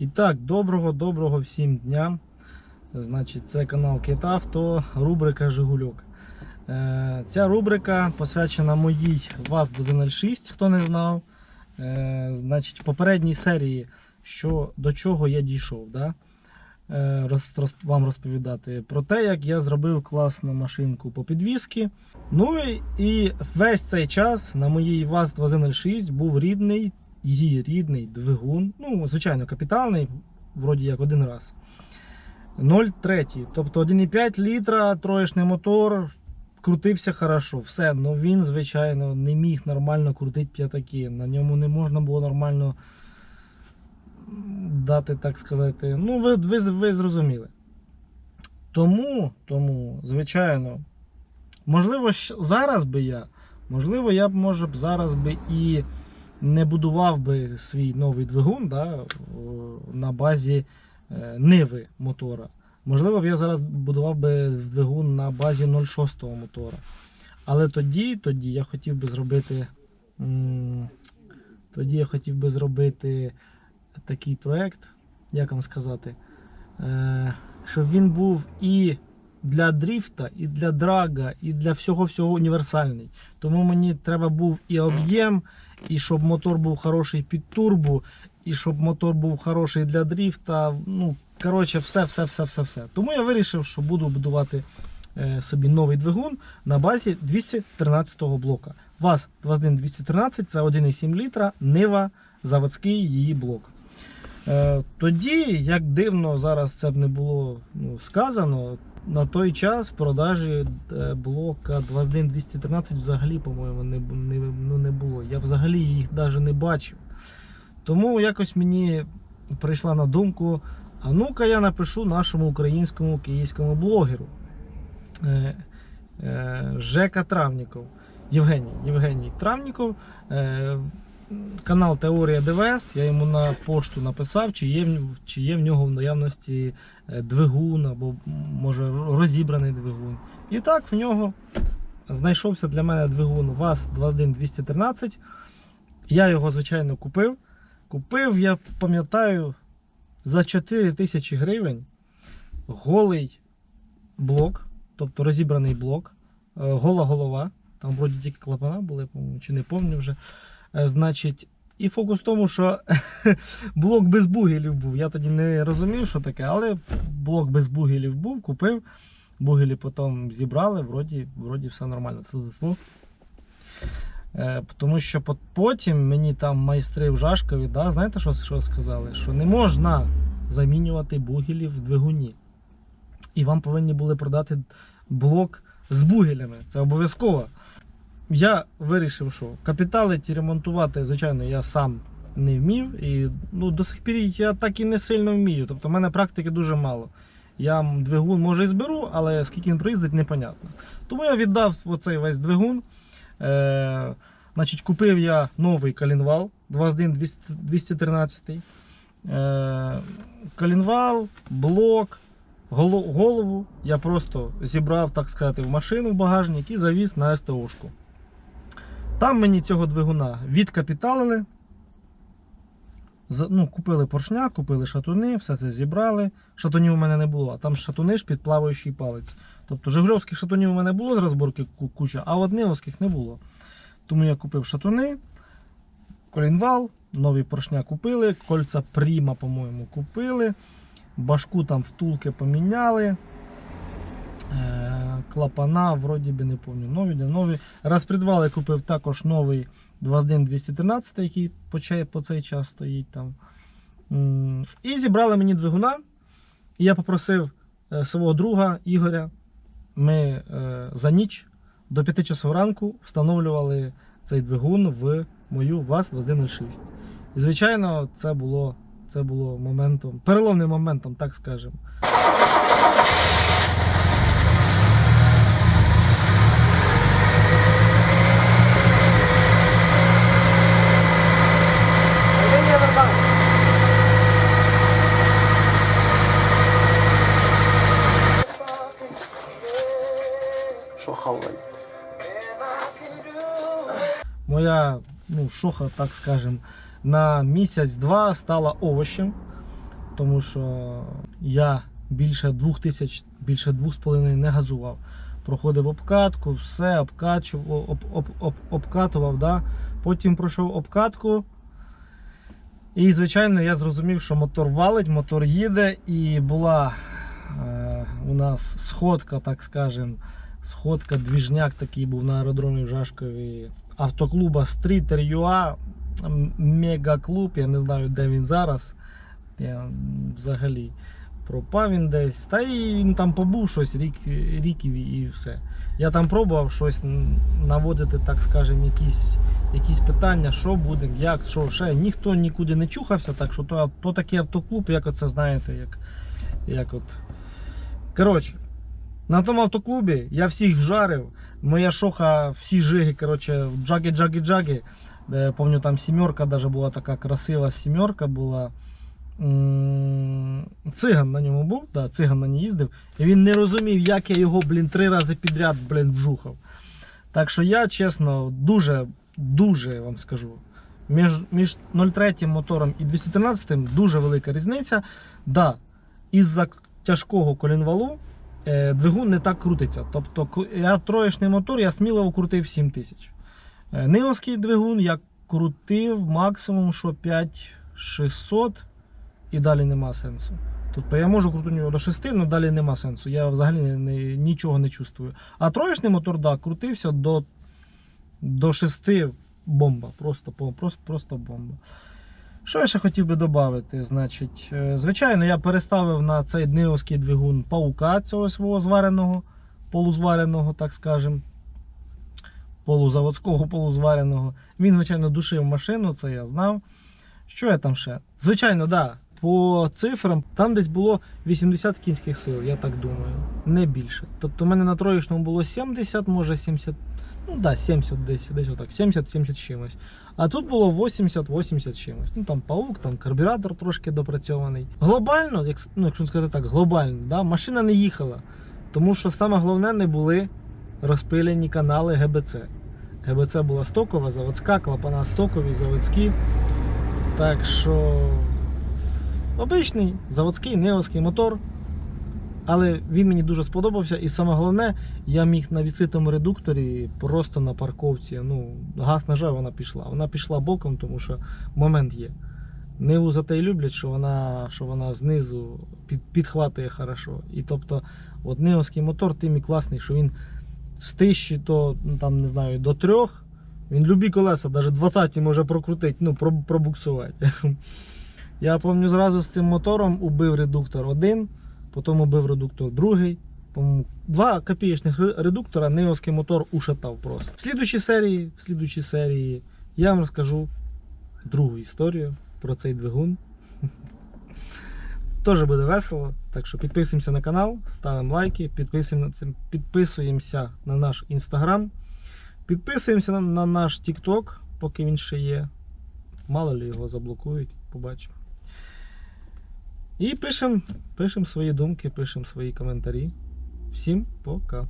І так, доброго, доброго всім дня. Значить, це канал Китавто, рубрика Жигульок. Е, Ця рубрика посвячена моїй ВАЗ-206, хто не знав. Е, Значить, в попередній серії, що, до чого я дійшов. Да? Е, Роз, роз, вам розповідати про те, як я зробив класну машинку по підвісці. Ну і, і весь цей час на моїй ВАЗ-206 був рідний її рідний двигун, ну, звичайно, капітальний, вроді як один раз. 0,3. Тобто 1,5 літра, троєчний мотор, крутився хорошо. Все, ну він, звичайно, не міг нормально крутити п'ятаки. На ньому не можна було нормально дати, так сказати. Ну, ви, ви, ви зрозуміли. Тому, тому, звичайно, можливо, зараз би я, можливо, я б, може б зараз би і не будував би свій новий двигун да, на базі е, Ниви мотора. Можливо, б я зараз будував би двигун на базі 0,6 мотора. Але тоді, тоді я хотів би зробити. Тоді я хотів би зробити такий проект, як вам сказати, е, щоб він був і для дріфта, і для драга, і для всього-всього універсальний. Тому мені треба був і об'єм, і щоб мотор був хороший під турбу, і щоб мотор був хороший для дріфта. Ну, коротше, все, все, все, все, все. Тому я вирішив, що буду будувати е, собі новий двигун на базі 213 блока. ВАЗ 21213 це 1,7 літра, Нива, заводський її блок. Е, тоді, як дивно зараз це б не було ну, сказано, на той час в продажі е, блока 21213 взагалі, по-моєму, не, не, ну, не було. Я взагалі їх навіть не бачив. Тому якось мені прийшла на думку, а ну-ка я напишу нашому українському київському блогеру е, е, Жека Травніков. Євгеній, Євгеній Травніков. Е, канал Теорія ДВС. Я йому на пошту написав, чи є, чи є в нього в наявності е, двигун або може розібраний двигун. І так в нього знайшовся для мене двигун ВАЗ 21213. Я його, звичайно, купив. Купив, я пам'ятаю, за 4 тисячі гривень голий блок, тобто розібраний блок, е, гола голова. Там вроді тільки клапана були, чи не пам'ятаю вже. Е, Значить, і фокус в тому, що блок без бугелів був. Я тоді не розумів, що таке, але блок без бугелів був, купив. Бугелі потім зібрали, вроді, вроді все нормально. Е, Тому що потім мені там майстри в Жашкові, да, знаєте, що, що сказали? Що не можна замінювати бугелі в двигуні. І вам повинні були продати блок з бугелями. Це обов'язково. Я вирішив, що капіталити ремонтувати, звичайно, я сам не вмів. І ну, до сих пір я так і не сильно вмію. Тобто в мене практики дуже мало. Я двигун може і зберу, але скільки він приїздить, непонятно. Тому я віддав оцей весь двигун. Е, значить, купив я новий калінвал 21213. Е, калінвал, блок, голову я просто зібрав, так сказати, в машину в багажник і завіз на СТОшку. Там мені цього двигуна відкапіталили. Ну, купили поршня, купили шатуни, все це зібрали. Шатунів у мене не було, а там шатуни ж під плаваючий палець. Тобто жигульовських шатунів у мене було з розборки куча, а от нивовських не було. Тому я купив шатуни, колінвал, нові поршня купили, кольця Пріма, по-моєму, купили. Башку там втулки поміняли. Клапана, вроді би не пам'ятаю, нові, не нові. Розпредвали купив також новий 21213, який по цей час стоїть там. І зібрали мені двигуна. І я попросив е, свого друга Ігоря. Ми е, за ніч до 5 часов ранку встановлювали цей двигун в мою ВАЗ-2106. І, звичайно, це було, це було моментом, переломним моментом, так скажемо. Що хавать? моя ну, шоха, так скажем, на місяць-два стала овощем. тому що я більше двох тисяч, більше двох з половиною не газував. Проходив обкатку, все, обкачував, об, об, об, обкатував, да? потім пройшов обкатку. І, звичайно, я зрозумів, що мотор валить, мотор їде, і була е, у нас сходка, так скажем, сходка, двіжняк такий був на аеродромі в Жашкові автоклуба Street UA, мегаклуб, я не знаю, де він зараз. Я взагалі пропав він десь. Та і він там побув щось рік, ріків і- все. Я там пробував щось наводити, так скажем, якісь, якісь питання, що будемо, як, що, ще. Ніхто нікуди не чухався, так що то, то такий автоклуб, як оце знаєте, як, як от. Коротше, на тому автоклубі я всіх вжарив. Моя шоха, всі жиги, коротше, джаги, джаги, джаги. Де, помню, там сімерка даже була така красива сімерка була. Циган на ньому був, да, циган на ній їздив. І він не розумів, як я його, блін, три рази підряд, блін, вжухав. Так що я, чесно, дуже, дуже вам скажу. Між, між 0,3 мотором і 213 дуже велика різниця. Да, із-за тяжкого колінвалу е, двигун не так крутиться. Тобто, я троєчний мотор, я сміливо крутив 7 тисяч. Е, Нивовський двигун я крутив максимум що 5600 і далі нема сенсу. Тобто я можу крутити його до 6, але далі нема сенсу. Я взагалі не, не- нічого не чувствую. А троєчний мотор, да, крутився до, до 6 бомба. Просто, просто, просто бомба. Що я ще хотів би додати? Значить, е, звичайно, я переставив на цей днивовський двигун паука цього свого звареного, полузвареного, так скажем. Полузаводського, полузвареного. Він, звичайно, душив машину, це я знав. Що я там ще? Звичайно, да. По цифрам там десь було 80 кінських сил, я так думаю. Не більше. Тобто в мене на троєчному було 70, може 70. Ну да, 70 десь, десь отак, 70-70 чимось. А тут було 80-80 чимось. Ну там паук, там карбюратор трошки допрацьований. Глобально, як, ну, якщо сказати так, глобально, да, машина не їхала. Тому що саме головне не були розпилені канали ГБЦ. ГБЦ була стокова, заводська, клапана стокові, заводські. Так що обичний заводський невський мотор. Але він мені дуже сподобався. І саме головне, я міг на відкритому редукторі просто на парковці. Ну, газ нажав, вона пішла. Вона пішла боком, тому що момент є. Ниву за те й люблять, що вона, що вона знизу під, підхватує хорошо. І тобто, от Нивовський мотор тим і класний, що він з тисячі то ну, там, не знаю, до трьох. Він любі колеса, навіть 20 може прокрутити, ну, пробуксувати. Я пам'ятаю, зразу з цим мотором убив редуктор один, потім убив редуктор другий. Два копієчних редуктора Неовський мотор ушатав просто. В слідучій серії, в слідучій серії я вам розкажу другу історію про цей двигун. Теж буде весело. Так що підписуємося на канал, ставимо лайки, підписуємося, на наш інстаграм, підписуємося на, на наш TikTok, поки він ще є. Мало ли його заблокують, побачимо. І пишемо пишем свої думки, пишемо свої коментарі. Всім пока.